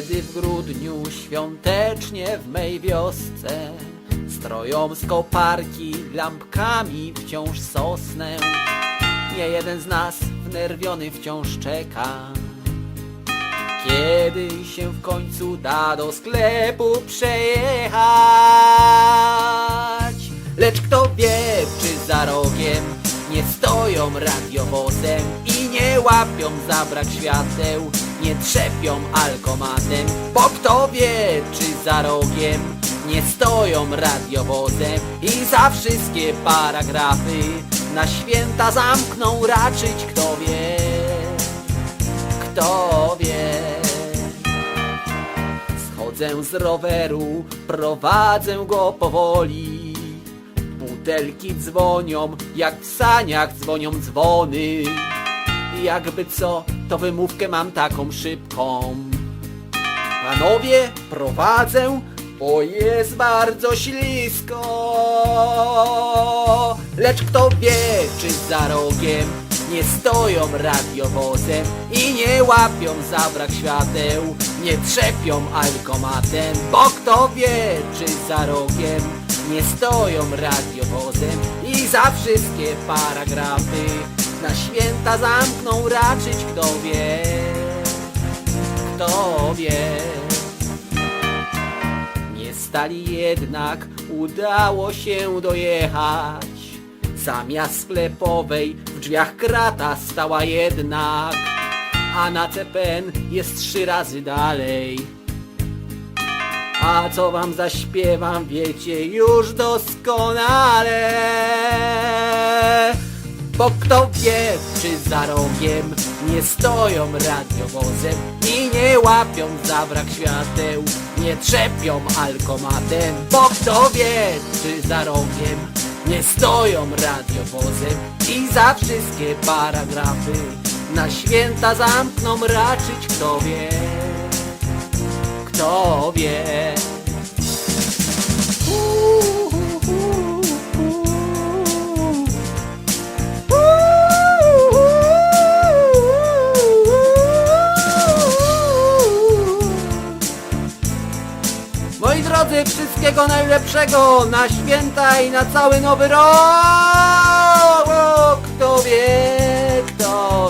Kiedy w grudniu świątecznie w mej wiosce Stroją z koparki lampkami wciąż sosnę. Nie jeden z nas wnerwiony wciąż czeka. Kiedy się w końcu da do sklepu przejechać. Lecz kto wie, czy za rogiem nie stoją radiowozem I nie łapią za brak świateł, nie trzepią alkomatem. Bo kto wie, czy za rogiem nie stoją radiowozem I za wszystkie paragrafy na święta zamkną raczyć Kto wie, kto wie. Schodzę z roweru, prowadzę go powoli. Butelki dzwonią, jak w saniach dzwonią dzwony Jakby co, to wymówkę mam taką szybką. Panowie, prowadzę, bo jest bardzo ślisko. Lecz kto wie, czy za rogiem nie stoją radiowozem I nie łapią za brak świateł, nie trzepią alkomatem. Bo kto wie, czy za rogiem nie stoją radiowozem I za wszystkie paragrafy na święta zamkną raczyć Kto wie, kto wie nie stali jednak, udało się dojechać. Zamiast sklepowej w drzwiach krata stała jednak, a na CPN jest trzy razy dalej. A co wam zaśpiewam, wiecie już doskonale. Bo kto wie, czy za rogiem nie stoją radiowozem i nie łapią za brak świateł, nie trzepią alkomatem. Bo kto wie, czy za rogiem nie stoją radiowozem i za wszystkie paragrafy na święta zamkną raczyć. Kto wie, kto wie. Drodzy, wszystkiego najlepszego na święta i na cały nowy rok! Kto wie, kto.